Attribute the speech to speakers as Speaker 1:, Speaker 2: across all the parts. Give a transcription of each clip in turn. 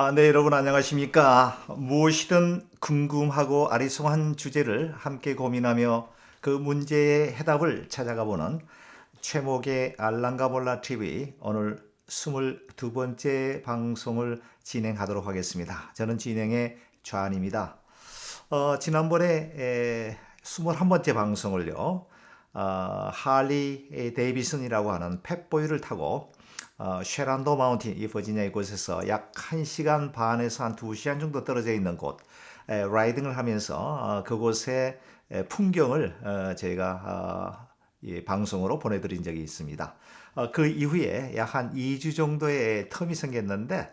Speaker 1: 아, 네, 여러분 안녕하십니까? 무엇이든 궁금하고 아리송한 주제를 함께 고민하며 그 문제의 해답을 찾아가 보는 최목의 알랑가 몰라 TV 오늘 22번째 방송을 진행하도록 하겠습니다. 저는 진행의 좌안입니다. 어, 지난번에 에, 21번째 방송을요. 어, 할리 데이비슨이라고 하는 펫보이를 타고 어, 쉐란도 마운틴 이 버지니아 이곳에서 약 1시간 반에서 한 2시간 정도 떨어져 있는 곳 에, 라이딩을 하면서 어, 그곳의 에, 풍경을 어, 저희가 어, 이 방송으로 보내드린 적이 있습니다. 어, 그 이후에 약 한 2주 정도의 텀이 생겼는데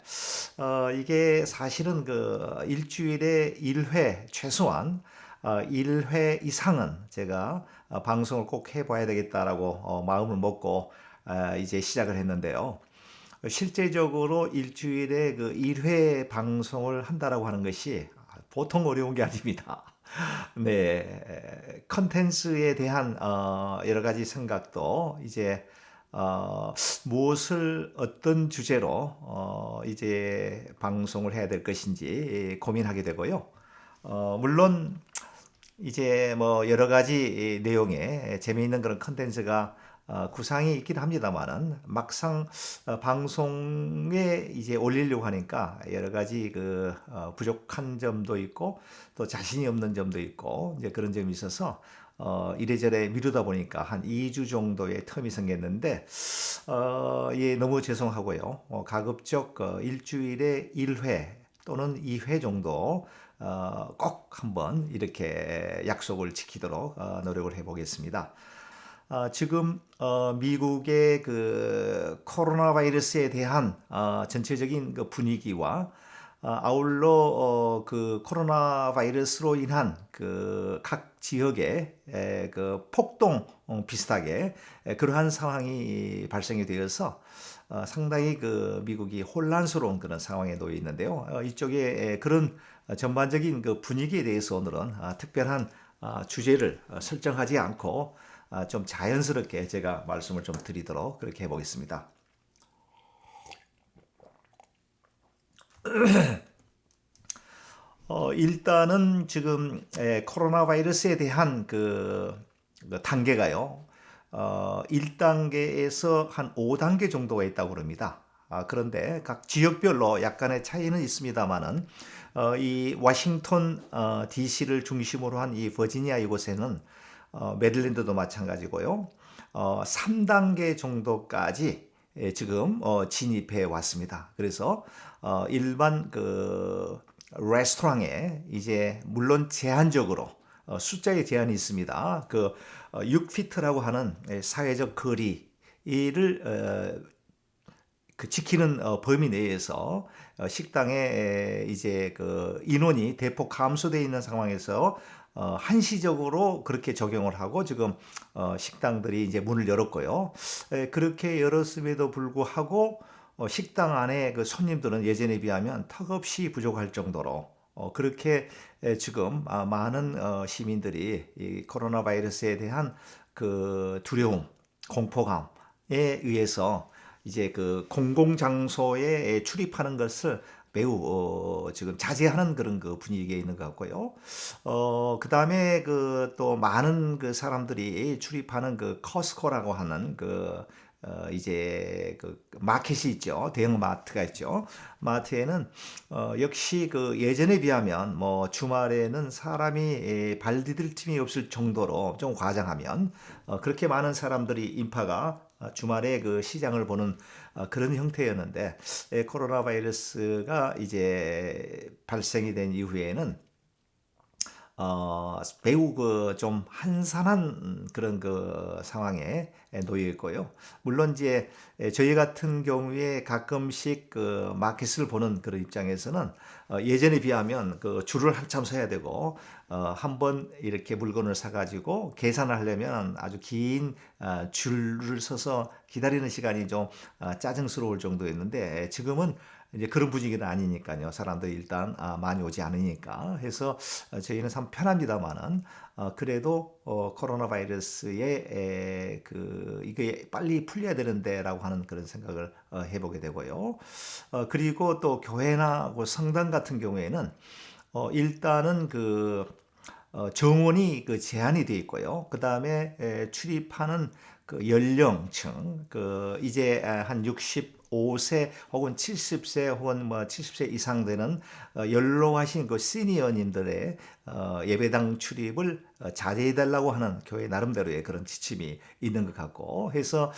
Speaker 1: 어, 이게 사실은 그 일주일에 1회 최소한 어, 1회 이상은 제가 어, 방송을 꼭 해봐야 되겠다라고 어, 마음을 먹고 어, 이제 시작을 했는데요. 실제적으로 일주일에 그 1회 방송을 한다라고 하는 것이 보통 어려운 게 아닙니다. 네, 컨텐츠에 대한 어, 여러 가지 생각도 이제 어, 무엇을 어떤 주제로 어, 이제 방송을 해야 될 것인지 고민하게 되고요. 어, 물론 이제 뭐 여러 가지 내용의 재미있는 그런 컨텐츠가 어, 구상이 있긴 합니다만은 막상 어, 방송에 이제 올리려고 하니까 여러 가지 그 어, 부족한 점도 있고 또 자신이 없는 점도 있고 이제 그런 점이 있어서 어, 이래저래 미루다 보니까 한 2주 정도의 텀이 생겼는데 어, 예, 너무 죄송하고요. 어, 가급적 어, 일주일에 1회 또는 2회 정도 어, 꼭 한번 이렇게 약속을 지키도록 어, 노력을 해보겠습니다. 어, 지금 어, 미국의 그 코로나 바이러스에 대한 어, 전체적인 그 분위기와 어, 아울러 어, 그 코로나 바이러스로 인한 그 각 지역의 에, 그 폭동 어, 비슷하게 에, 그러한 상황이 발생이 되어서 어, 상당히 그 미국이 혼란스러운 그런 상황에 놓여 있는데요. 어, 이쪽에 에, 그런 전반적인 그 분위기에 대해서 오늘은 아, 특별한 아, 주제를 어, 설정하지 않고 아, 좀 자연스럽게 제가 말씀을 좀 드리도록 그렇게 해보겠습니다. 어, 일단은 지금 에, 코로나 바이러스에 대한 그, 그 단계가요. 어, 1단계에서 한 5단계 정도가 있다고 그럽니다. 아, 그런데 각 지역별로 약간의 차이는 있습니다만은 어, 이 워싱턴 어, DC를 중심으로 한 이 버지니아 이곳에는 어, 메릴랜드도 마찬가지고요. 어, 3단계 정도까지 예, 지금 어, 진입해 왔습니다. 그래서 어, 일반 그 레스토랑에 이제 물론 제한적으로 어, 숫자의 제한이 있습니다. 그 어, 6피트라고 하는 예, 사회적 거리를 어, 그 지키는 어, 범위 내에서 어, 식당에 에, 이제 그 인원이 대폭 감소되어 있는 상황에서 어, 한시적으로 그렇게 적용을 하고 지금 어, 식당들이 이제 문을 열었고요. 에, 그렇게 열었음에도 불구하고 어, 식당 안에 그 손님들은 예전에 비하면 턱없이 부족할 정도로 어, 그렇게 에, 지금 아, 많은 어, 시민들이 이 코로나 바이러스에 대한 그 두려움, 공포감에 의해서 이제 그 공공장소에 출입하는 것을 매우 어, 지금 자제하는 그런 그 분위기에 있는 것 같고요. 어, 그 다음에 그 또 많은 그 사람들이 출입하는 그 커스코라고 하는 그 어, 이제 그 마켓이 있죠. 대형 마트가 있죠. 마트에는 어, 역시 그 예전에 비하면 뭐 주말에는 사람이 에, 발 디딜 틈이 없을 정도로 좀 과장하면 어, 그렇게 많은 사람들이 인파가 어, 주말에 그 시장을 보는 어, 그런 형태였는데 에, 코로나 바이러스가 이제 발생이 된 이후에는 어, 매우 그 좀 한산한 그런 그 상황에 놓여 있고요. 물론 이제 저희 같은 경우에 가끔씩 그 마켓을 보는 그런 입장에서는 어, 예전에 비하면 그 줄을 한참 서야 되고 어, 한번 이렇게 물건을 사가지고 계산을 하려면 아주 긴 어, 줄을 서서 기다리는 시간이 좀 어, 짜증스러울 정도였는데 지금은 이제 그런 분위기는 아니니까요. 사람들 일단 아, 많이 오지 않으니까 해서 어, 저희는 참 편합니다만은 어, 그래도 어, 코로나 바이러스의 그 이게 빨리 풀려야 되는데라고 하는 그런 생각을 어, 해보게 되고요. 어, 그리고 또 교회나 그 성당 같은 경우에는 어, 일단은 그 어, 정원이 그 제한이 돼 있고요. 그 다음에 출입하는 그 연령층, 그 이제 한 60, 75세 혹은 70세 혹은 뭐 70세 이상 되는 어, 연로하신 그 시니어님들의 어, 예배당 출입을 어, 자제해달라고 하는 교회 나름대로의 그런 지침이 있는 것 같고 해서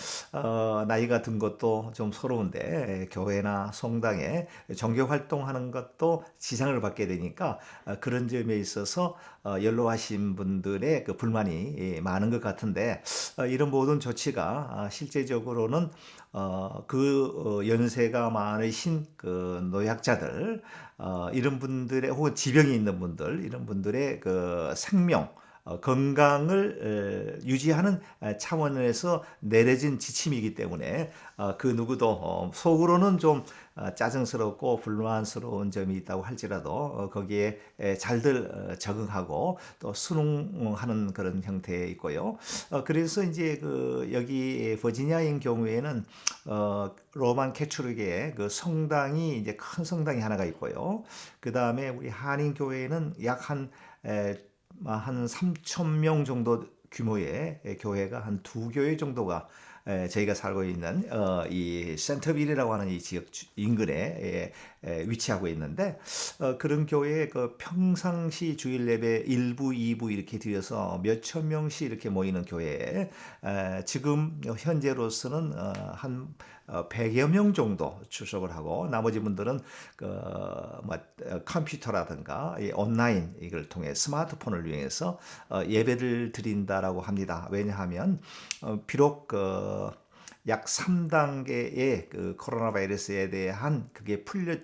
Speaker 1: 나이가 든 것도 좀 서러운데 교회나 성당에 정교 활동하는 것도 지상을 받게 되니까 그런 점에 있어서 연로하신 분들의 그 불만이 예, 많은 것 같은데 이런 모든 조치가 아, 실제적으로는 어, 그 어, 연세가 많으신 그 노약자들 어, 이런 분들의 혹은 지병이 있는 분들 이런 분들의 그 생명 어, 건강을 에, 유지하는 에, 차원에서 내려진 지침이기 때문에 어, 그 누구도 어, 속으로는 좀 어, 짜증스럽고 불만스러운 점이 있다고 할지라도 어, 거기에 에, 잘들 어, 적응하고 또 순응하는 그런 형태에 있고요. 어, 그래서 이제 그 여기 버지니아인 경우에는 어, 로만 캐초릭의 그 성당이 이제 큰 성당이 하나가 있고요. 그 다음에 우리 한인 교회는 약한 한 3천 명 정도 규모의 교회가 한 두 교회 정도가 에, 저희가 살고 있는 어, 이 센터빌이라고 하는 이 지역 주- 인근에 에, 에, 위치하고 있는데 어, 그런 교회에 그 평상시 주일 예배 1부, 2부 이렇게 드려서 몇천 명씩 이렇게 모이는 교회에 에, 지금 현재로서는 어, 한 어, 100여 명 정도 출석을 하고 나머지 분들은 그뭐 컴퓨터라든가 이 온라인 이걸 통해 스마트폰을 이용해서 어, 예배를 드린다라고 합니다. 왜냐하면 어, 비록 그 약 3단계의 그 코로나 바이러스에 대한 그게 풀려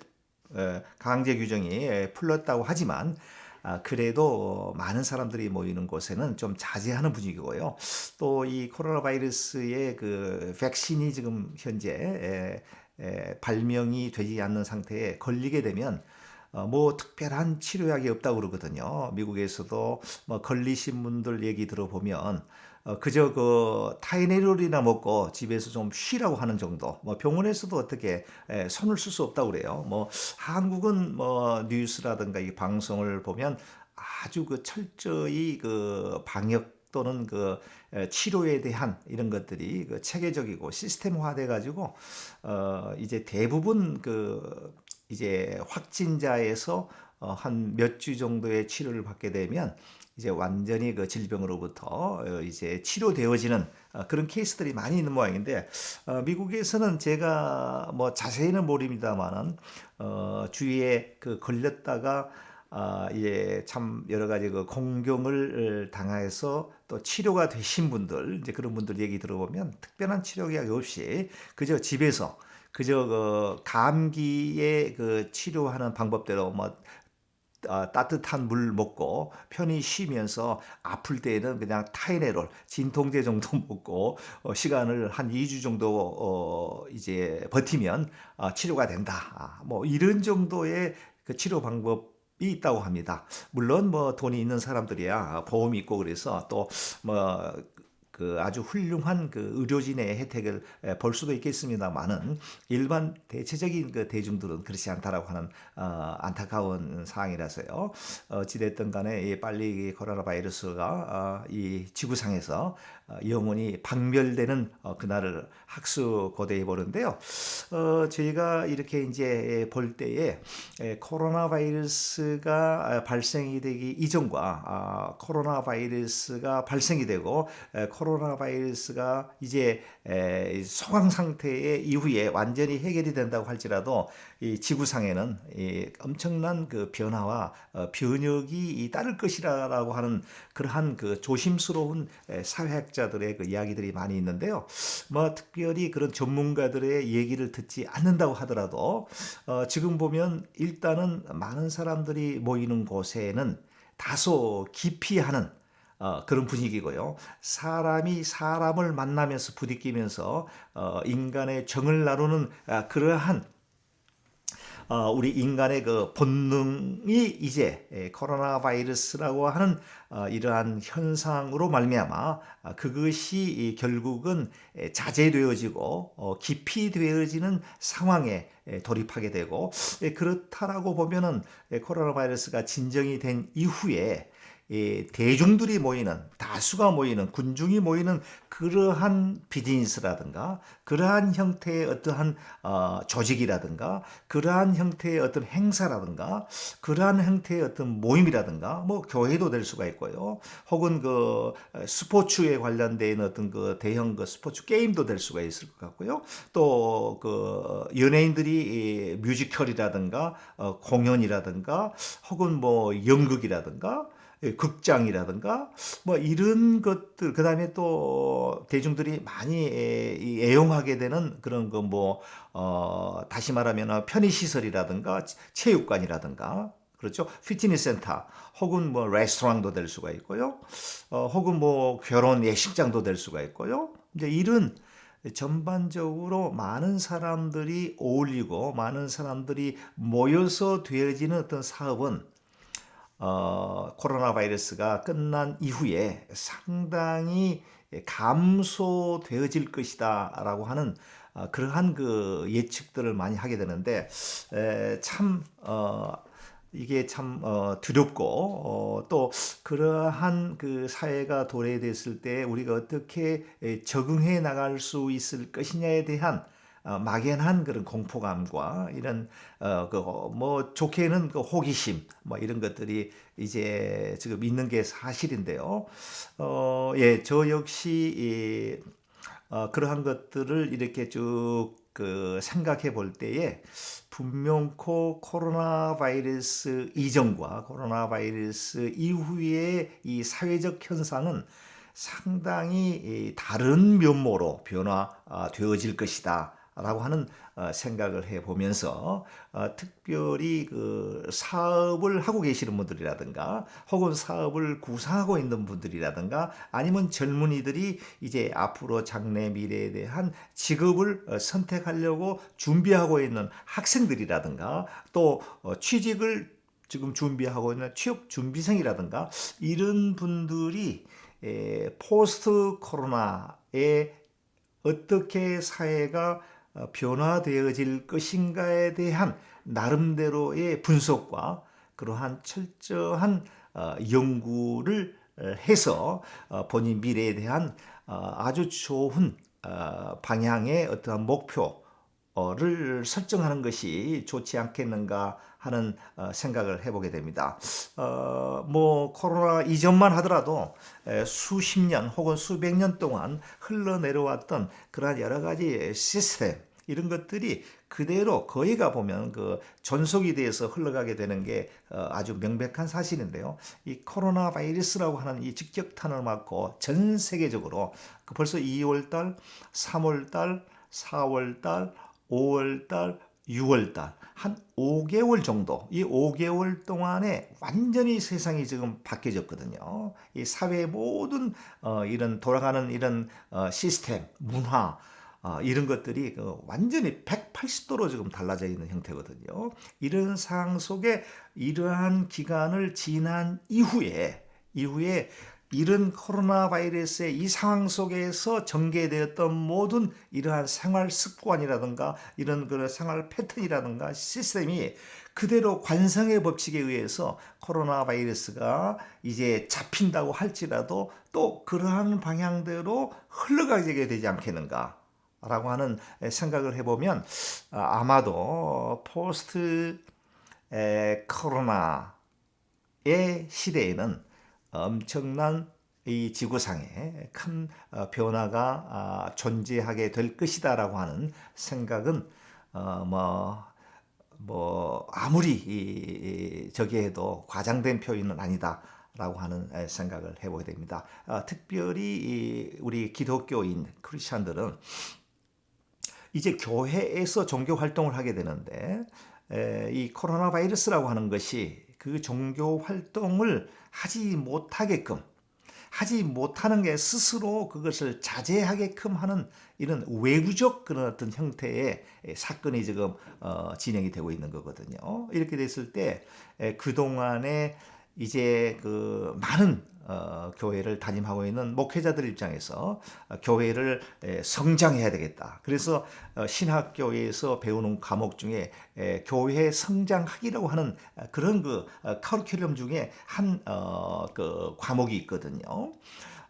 Speaker 1: 어, 강제 규정이 에, 풀렸다고 하지만 아, 그래도 많은 사람들이 모이는 곳에는 좀 자제하는 분위기고요. 또 이 코로나 바이러스의 그 백신이 지금 현재 에, 에, 발명이 되지 않는 상태에 걸리게 되면 어, 뭐 특별한 치료약이 없다고 그러거든요. 미국에서도 뭐 걸리신 분들 얘기 들어보면 어, 그저 그 타이레놀이나 먹고 집에서 좀 쉬라고 하는 정도. 뭐 병원에서도 어떻게 에, 손을 쓸 수 없다고 그래요. 뭐 한국은 뭐 뉴스라든가 이 방송을 보면 아주 그 철저히 그 방역 또는 그 에, 치료에 대한 이런 것들이 그 체계적이고 시스템화돼 가지고 어 이제 대부분 그 이제 확진자에서 어, 한 몇 주 정도의 치료를 받게 되면 이제 완전히 그 질병으로부터 어, 이제 치료되어지는 어, 그런 케이스들이 많이 있는 모양인데 어, 미국에서는 제가 뭐 자세히는 모릅니다만은 어, 주위에 그 걸렸다가 아, 예, 참 여러 가지 그 공경을 당해서 또 치료가 되신 분들, 이제 그런 분들 얘기 들어보면 특별한 치료약이 없이 그저 집에서 그저 그 감기에 그 치료하는 방법대로 뭐 어, 따뜻한 물 먹고 편히 쉬면서 아플 때에는 그냥 타이레놀 진통제 정도 먹고 어, 시간을 한 2주 정도 어, 이제 버티면 어, 치료가 된다. 아, 뭐 이런 정도의 그 치료 방법 이 있다고 합니다. 물론 뭐 돈이 있는 사람들이야 보험이 있고 그래서 또뭐 그 아주 훌륭한 그 의료진의 혜택을 에, 볼 수도 있겠습니다만은 일반 대체적인 그 대중들은 그렇지 않다라고 하는 어, 안타까운 사항이라서요. 어찌됐든 간에 이 빨리 이 코로나 바이러스가 어, 이 지구상에서 어, 영원히 박멸되는 어, 그날을 학수고대해 보는데요. 어, 저희가 이렇게 이제 볼 때에 에, 코로나 바이러스가 아, 발생이 되기 이전과 아, 코로나 바이러스가 발생이 되고 에, 코로나 바이러스가 이제 에, 소강 상태의 이후에 완전히 해결이 된다고 할지라도 이 지구상에는 이 엄청난 그 변화와 어, 변혁이 이 따를 것이라고 하는 그러한 그 조심스러운 에, 사회학자들의 그 이야기들이 많이 있는데요. 뭐 특별히 그런 전문가들의 얘기를 듣지 않는다고 하더라도 어, 지금 보면 일단은 많은 사람들이 모이는 곳에는 다소 기피하는 어, 그런 분위기고요. 사람이 사람을 만나면서 부딪히면서 어, 인간의 정을 나누는 아, 그러한 어, 우리 인간의 그 본능이 이제 에, 코로나 바이러스라고 하는 어, 이러한 현상으로 말미암아 아, 그것이 이 결국은 에, 자제되어지고 어, 깊이 되어지는 상황에 에, 돌입하게 되고 에, 그렇다라고 보면은 에, 코로나 바이러스가 진정이 된 이후에 이 대중들이 모이는 다수가 모이는 군중이 모이는 그러한 비즈니스라든가 그러한 형태의 어떠한 어, 조직이라든가 그러한 형태의 어떤 행사라든가 그러한 형태의 어떤 모임이라든가 뭐 교회도 될 수가 있고요. 혹은 그 스포츠에 관련된 어떤 그 대형 그 스포츠 게임도 될 수가 있을 것 같고요. 또 그 연예인들이 이 뮤지컬이라든가 어, 공연이라든가 혹은 뭐 연극이라든가 예, 극장이라든가 뭐 이런 것들 그 다음에 또 대중들이 많이 애용하게 되는 그런 그뭐어 다시 말하면 편의 시설이라든가 체육관이라든가 그렇죠? 피트니스 센터 혹은 뭐 레스토랑도 될 수가 있고요. 어 혹은 뭐 결혼 예식장도 될 수가 있고요. 이제 이런 전반적으로 많은 사람들이 어울리고 많은 사람들이 모여서 되어지는 어떤 사업은 어, 코로나 바이러스가 끝난 이후에 상당히 감소되어질 것이다 라고 하는 어, 그러한 그 예측들을 많이 하게 되는데 에, 참 어, 이게 참 어, 두렵고 어, 또 그러한 그 사회가 도래됐을 때 우리가 어떻게 에, 적응해 나갈 수 있을 것이냐에 대한 어, 막연한 그런 공포감과 이런 어그뭐 좋게는 그 호기심 뭐 이런 것들이 이제 지금 있는 게 사실인데요. 어 예, 저 역시 이 어, 그러한 것들을 이렇게 쭉 그 생각해 볼 때에 분명코 코로나 바이러스 이전과 코로나 바이러스 이후의 이 사회적 현상은 상당히 이 다른 면모로 변화되어질 것이다. 라고 하는 어, 생각을 해 보면서 어, 특별히 그 사업을 하고 계시는 분들이라든가 혹은 사업을 구상하고 있는 분들이라든가 아니면 젊은이들이 이제 앞으로 장래 미래에 대한 직업을 어, 선택하려고 준비하고 있는 학생들이라든가 또 어, 취직을 지금 준비하고 있는 취업 준비생이라든가 이런 분들이 에, 포스트 코로나에 어떻게 사회가 어, 변화되어질 것인가에 대한 나름대로의 분석과 그러한 철저한 어, 연구를 어, 해서 어, 본인 미래에 대한 어, 아주 좋은 어, 방향의 어떠한 목표를 설정하는 것이 좋지 않겠는가 하는 어, 생각을 해보게 됩니다. 어, 뭐 코로나 이전만 하더라도 에, 수십 년 혹은 수백 년 동안 흘러내려왔던 그러한 여러 가지 시스템 이런 것들이 그대로 거의 가 보면 그 전속이 돼서 흘러가게 되는 게 어, 아주 명백한 사실인데요. 이 코로나 바이러스라고 하는 이 직격탄을 맞고 전 세계적으로 그 벌써 2월달, 3월달, 4월달, 5월달, 6월달 한 5개월 정도 이 5개월 동안에 완전히 세상이 지금 바뀌어졌거든요. 이 사회의 모든 어, 이런 돌아가는 이런 어, 시스템, 문화 어, 이런 것들이 그 완전히 180도로 지금 달라져 있는 형태거든요. 이런 상황 속에 이러한 기간을 지난 이후에 이후에 이런 코로나 바이러스의 이 상황 속에서 전개되었던 모든 이러한 생활 습관이라든가 이런 그 생활 패턴이라든가 시스템이 그대로 관성의 법칙에 의해서 코로나 바이러스가 이제 잡힌다고 할지라도 또 그러한 방향대로 흘러가게 되지 않겠는가. 라고 하는 생각을 해보면 아, 아마도 포스트 에, 코로나의 시대에는 엄청난 이 지구상에 큰 어, 변화가 아, 존재하게 될 것이다라고 하는 생각은 어, 뭐, 뭐 아무리 이, 이, 저기 해도 과장된 표현은 아니다 라고 하는 에, 생각을 해보게 됩니다. 아, 특별히 이, 우리 기독교인 크리스천들은 이제 교회에서 종교 활동을 하게 되는데 에, 이 코로나 바이러스라고 하는 것이 그 종교 활동을 하지 못하게끔 하지 못하는 게 스스로 그것을 자제하게끔 하는 이런 외부적 그런 어떤 형태의 사건이 지금 어, 진행이 되고 있는 거거든요. 이렇게 됐을 때 그 동안에 이제 그 많은 어, 교회를 담임하고 있는 목회자들 입장에서 어, 교회를 에, 성장해야 되겠다. 그래서 어, 신학교에서 배우는 과목 중에 에, 교회 성장학이라고 하는 어, 그런 그 어, 커리큘럼 중에 한 어, 그 과목이 있거든요.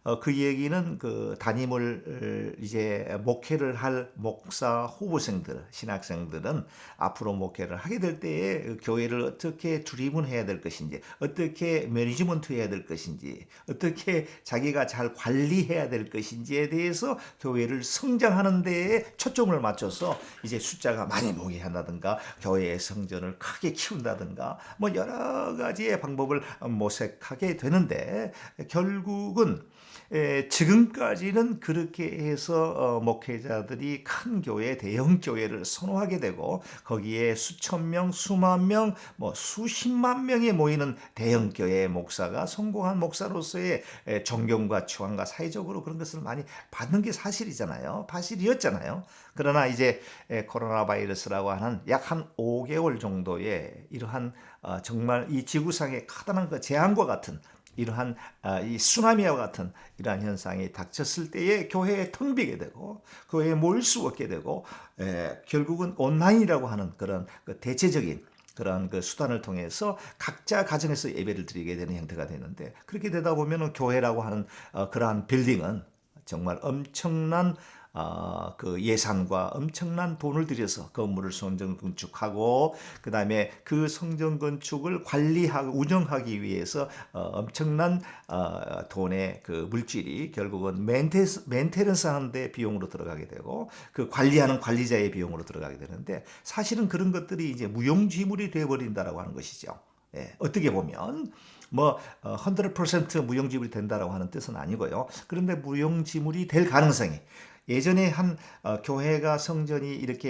Speaker 1: 어, 그 얘기는 그 담임을 이제 목회를 할 목사 후보생들, 신학생들은 앞으로 목회를 하게 될 때에 그 교회를 어떻게 주림은해야 될 것인지, 어떻게 매니지먼트 해야 될 것인지, 어떻게 자기가 잘 관리해야 될 것인지에 대해서 교회를 성장하는 데에 초점을 맞춰서 이제 숫자가 많이 모게 한다든가, 교회의 성전을 크게 키운다든가, 뭐 여러 가지의 방법을 모색하게 되는데 결국은 에, 지금까지는 그렇게 해서 어, 목회자들이 큰 교회, 대형 교회를 선호하게 되고 거기에 수천 명, 수만 명, 뭐 수십만 명이 모이는 대형 교회의 목사가 성공한 목사로서의 에, 존경과 추앙과 사회적으로 그런 것을 많이 받는 게 사실이잖아요. 사실이었잖아요. 그러나 이제 에, 코로나 바이러스라고 하는 약 한 5개월 정도의 이러한 어, 정말 이 지구상의 커다란 그 재앙과 같은 이러한 아, 이 쓰나미와 같은 이러한 현상이 닥쳤을 때에 교회에 텅 비게 되고 교회에 모일 수 없게 되고 에, 결국은 온라인이라고 하는 그런 그 대체적인 그런 그 수단을 통해서 각자 가정에서 예배를 드리게 되는 형태가 되는데 그렇게 되다 보면은 교회라고 하는 어, 그러한 빌딩은 정말 엄청난 어, 그 예산과 엄청난 돈을 들여서 건물을 성전 건축하고 그 다음에 그 성전 건축을 관리하고 운영하기 위해서 어, 엄청난 어, 돈의 그 물질이 결국은 멘테스, 멘테넌스 하는데 비용으로 들어가게 되고 그 관리하는 관리자의 비용으로 들어가게 되는데 사실은 그런 것들이 이제 무용지물이 되어버린다라고 하는 것이죠. 예, 어떻게 보면 뭐 어, 100% 무용지물이 된다라고 하는 뜻은 아니고요. 그런데 무용지물이 될 가능성이 예전에 한 어, 교회가 성전이 이렇게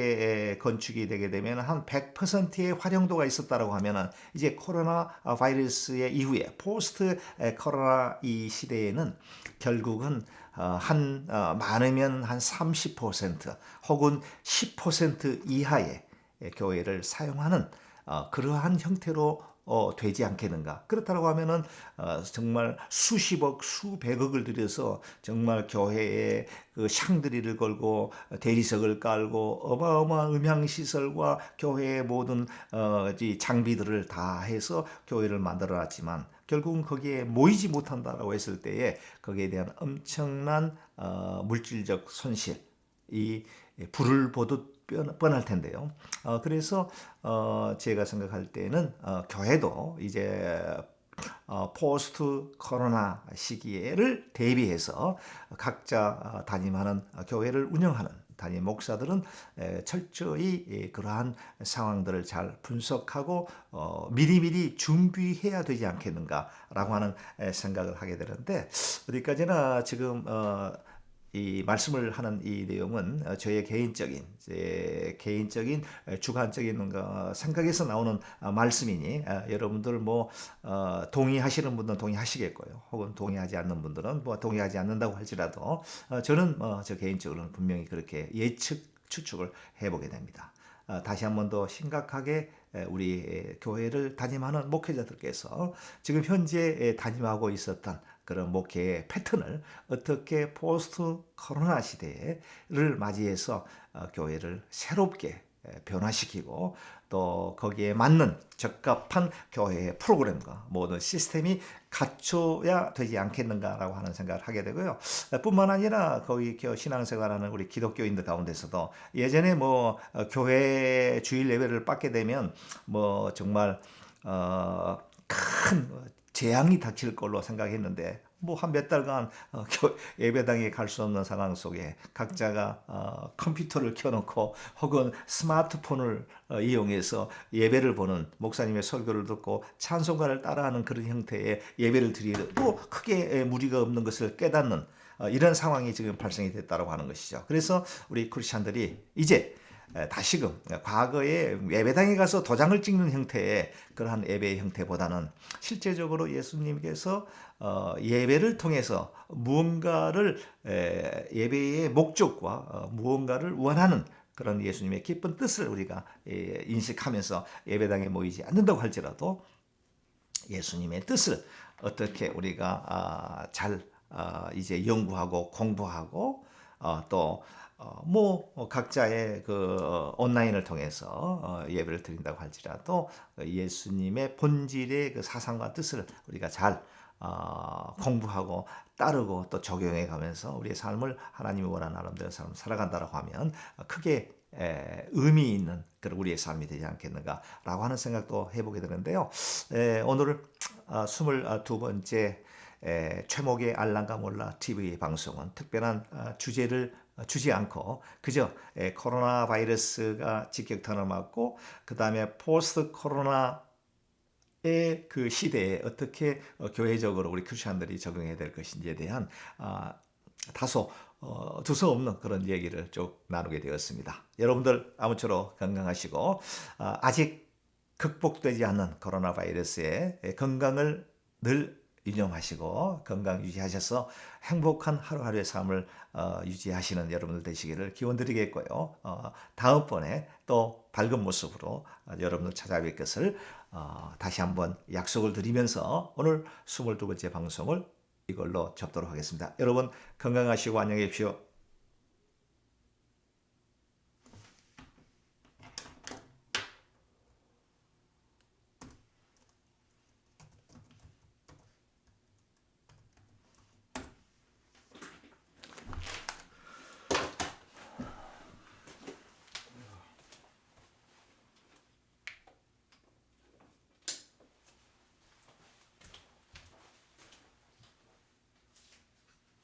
Speaker 1: 에, 건축이 되게 되면 한 100%의 활용도가 있었다라고 하면은 이제 코로나 바이러스의 이후에 포스트 에, 코로나 이 시대에는 결국은 어, 한 어, 많으면 한 30% 혹은 10% 이하의 에, 교회를 사용하는 어, 그러한 형태로 어, 되지 않겠는가. 그렇다고 하면은 어, 정말 수십억, 수백억을 들여서 정말 교회에 그 샹드리를 걸고 대리석을 깔고 어마어마한 음향 시설과 교회의 모든 어, 이 장비들을 다 해서 교회를 만들어 놨지만 결국은 거기에 모이지 못한다라고 했을 때에 거기에 대한 엄청난 어, 물질적 손실, 이 불을 보듯 뻔- 뻔할 텐데요. 어, 그래서 어, 제가 생각할 때는 어, 교회도 이제 어, 포스트 코로나 시기를 대비해서 각자 어, 담임하는 어, 교회를 운영하는 담임 목사들은 에, 철저히 이 그러한 상황들을 잘 분석하고 어, 미리미리 준비해야 되지 않겠는가라고 하는 에, 생각을 하게 되는데 어디까지나 지금 어, 이 말씀을 하는 이 내용은 어, 저의 개인적인 제 개인적인 에, 주관적인 어, 생각에서 나오는 어, 말씀이니 어, 여러분들 뭐 어, 동의하시는 분들은 동의하시겠고요. 혹은 동의하지 않는 분들은 뭐 동의하지 않는다고 할지라도 어, 저는 어, 저 개인적으로는 분명히 그렇게 예측 추측을 해보게 됩니다. 어, 다시 한 번 더 심각하게 에, 우리 에, 교회를 담임하는 목회자들께서 지금 현재 에, 담임하고 있었던 그런 목회의 패턴을 어떻게 포스트 코로나 시대를 맞이해서 어, 교회를 새롭게 에, 변화시키고 또 거기에 맞는 적합한 교회의 프로그램과 모든 시스템이 갖춰야 되지 않겠는가라고 하는 생각을 하게 되고요. 뿐만 아니라 거기 그 신앙생활하는 우리 기독교인들 가운데서도 예전에 뭐 어, 교회 주일 예배를 받게 되면 뭐 정말 어, 큰 재앙이 닥칠 걸로 생각했는데 뭐 한 몇 달간 어, 교- 예배당에 갈 수 없는 상황 속에 각자가 어, 컴퓨터를 켜놓고 혹은 스마트폰을 어, 이용해서 예배를 보는 목사님의 설교를 듣고 찬송가를 따라하는 그런 형태의 예배를 드리고 크게 에, 무리가 없는 것을 깨닫는 어, 이런 상황이 지금 발생이 됐다고 하는 것이죠. 그래서 우리 크리스천들이 이제 에, 다시금. 과거에 예배당에 가서 도장을 찍는 형태의 그러한 예배의 형태보다는 실제적으로 예수님께서 어, 예배를 통해서 무언가를 에, 예배의 목적과 어, 무언가를 원하는 그런 예수님의 기쁜 뜻을 우리가 예, 인식하면서 예배당에 모이지 않는다고 할지라도 예수님의 뜻을 어떻게 우리가 아, 잘 아, 이제 연구하고 공부하고 어, 또 뭐 각자의 그 어, 온라인을 통해서 어, 예배를 드린다고 할지라도 그 예수님의 본질의 그 사상과 뜻을 우리가 잘 어, 공부하고 따르고 또 적용해 가면서 우리의 삶을 하나님이 원하는 나름대로 삶을 살아간다라고 하면 크게 에, 의미 있는 그런 우리의 삶이 되지 않겠는가라고 하는 생각도 해보게 되는데요. 에, 오늘 아, 22번째 에, 최목의 알랑가 몰라 TV 방송은 특별한 아, 주제를 주지 않고 그저 에, 코로나 바이러스가 직격탄을 맞고 그 다음에 포스트 코로나 의그 시대에 어떻게 어, 교회적으로 우리 크리스천들이 적용해야 될 것인지에 대한 아, 다소 어, 두서없는 그런 얘기를 쭉 나누게 되었습니다. 여러분들 아무쪼록 건강하시고 아, 아직 극복되지 않는 코로나 바이러스의 건강을 늘 유념하시고 건강 유지하셔서 행복한 하루하루의 삶을 어, 유지하시는 여러분들 되시기를 기원 드리겠고요. 어, 다음번에 또 밝은 모습으로 어, 여러분들 찾아뵐 것을 어, 다시 한번 약속을 드리면서 오늘 22번째 방송을 이걸로 접도록 하겠습니다. 여러분 건강하시고 안녕히 계십시오.